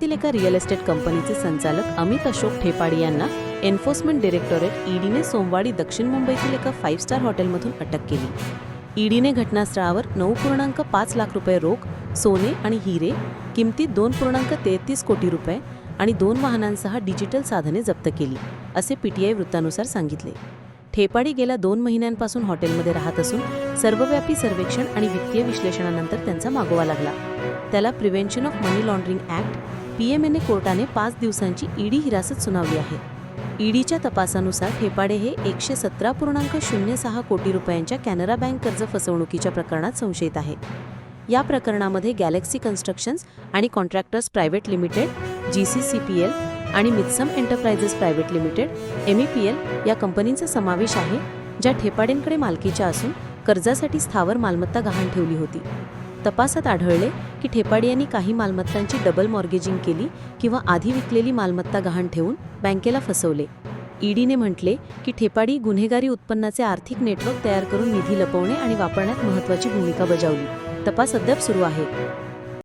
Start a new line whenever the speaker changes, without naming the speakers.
पुण्यातील एका real estate कंपनीचे संचालक अमित अशोक ठेपाडी यांना एन्फोर्समेंट डिरेक्टोरेट ईडीने सोमवारी दक्षिण मुंबईतील एका फाईव्ह स्टार हॉटेलमधून अटक केली. ईडीने घटनास्थळावर नऊ पूर्णांक पाच लाख रुपये रोख सोने आणि हिरे किमतीत दोन पूर्णांक तेहतीस कोटी रुपये आणि दोन वाहनांसह डिजिटल साधने जप्त केली असे पीटीआय वृत्तानुसार सांगितले. ठेपाडी गेल्या दोन महिन्यांपासून हॉटेलमध्ये राहत असून सर्वव्यापी सर्वेक्षण आणि वित्तीय विश्लेषणानंतर त्यांचा मागोवा लागला. त्याला prevention of money laundering act PMLA कोर्टाने पाच दिवसांची ईडी हिरासत सुनावली आहे. ईडीच्या तपासानुसार ठेपाडे हे एकशे सतरा पूर्णांक शून्य सहा कोटी रुपयांच्या कॅनरा बँक कर्ज फसवणुकीच्या प्रकरणात संशयित आहे. या प्रकरणामध्ये गॅलेक्सी कन्स्ट्रक्शन्स आणि contractors private limited G C C P L आणि Mitsam enterprises private limited M E P L या कंपनींचा समावेश आहे ज्या ठेपाडेंकडे मालकीच्या असून कर्जासाठी स्थावर मालमत्ता गहाण ठेवली होती. तपासात आढळले की ठेपाडी यांनी काही मालमत्तांची डबल मॉर्गेजिंग केली किंवा आधी विकलेली मालमत्ता गहाण ठेवून बँकेला फसवले. ईडीने म्हटले की ठेपाडी गुन्हेगारी उत्पन्नाचे आर्थिक नेटवर्क तयार करून निधी लपवणे आणि वापरण्यात महत्त्वाची भूमिका बजावली. तपास अद्याप सुरू आहे.